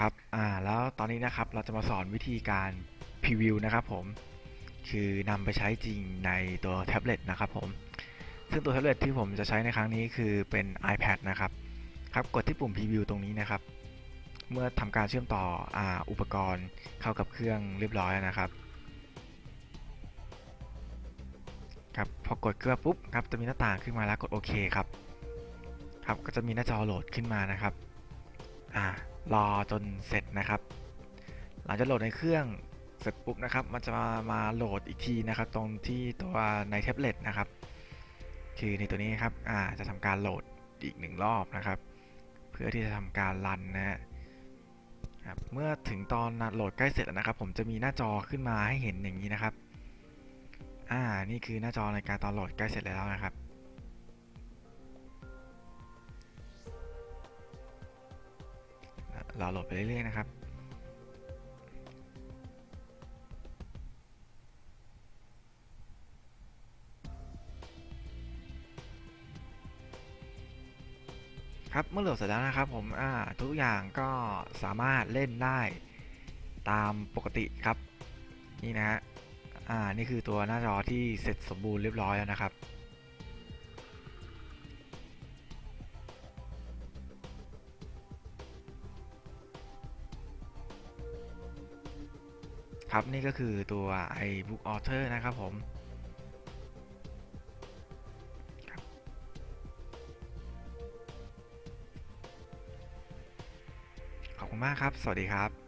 ครับอ่าแล้วตอนนี้นะครับเราจะมาสอนวิธีการพรีวิวนะครับผมคือนำไปใช้จริงในตัวแท็บเล็ตนะครับผมซึ่งตัวแท็บเล็ตที่ผมจะใช้ในครั้งนี้คือเป็น iPad นะครับครับกดที่ปุ่มพรีวิวตรงนี้นะครับ เมื่อทำการเชื่อมต่ออาอุปกรณ์เข้ากับเครื่องเรียบร้อยแล้วนะครับครับพอกดเครื่องปุ๊บครับจะมีหน้าต่างขึ้นมาแล้วกดโอเคครับครับก็จะมีหน้าจอโหลดขึ้นมานะครับอ่า รอจนเสร็จนะครับ หลังจากโหลดในเครื่องเสร็จปุ๊บนะครับ มันจะมามาโหลดอีกทีนะครับ ตรงที่ตัวในแท็บเล็ตนะครับ คือในตัวนี้ครับอ่าจะทำการโหลดอีกหนึ่งรอบนะครับ เพื่อที่จะทำการรันนะฮะครับเมื่อถึงตอนโหลดใกล้เสร็จแล้วนะครับ ผมจะมีหน้าจอขึ้นมาให้เห็นอย่างนี้นะครับอ่านี่คือหน้าจอในการตอนโหลดใกล้เสร็จแล้วนะครับ รอโหลดไปเรื่อยๆนะครับครับเมื่อโหลดเสร็จแล้วนะครับผมทุกอย่างก็สามารถเล่นได้ตามปกติครับ นี่นะฮะนี่คือตัวหน้าจอที่เสร็จสมบูรณ์เรียบร้อยแล้วนะครับ ครับนี่ก็คือตัว iBook Author นะครับผมขอบคุณมากครับ สวัสดีครับ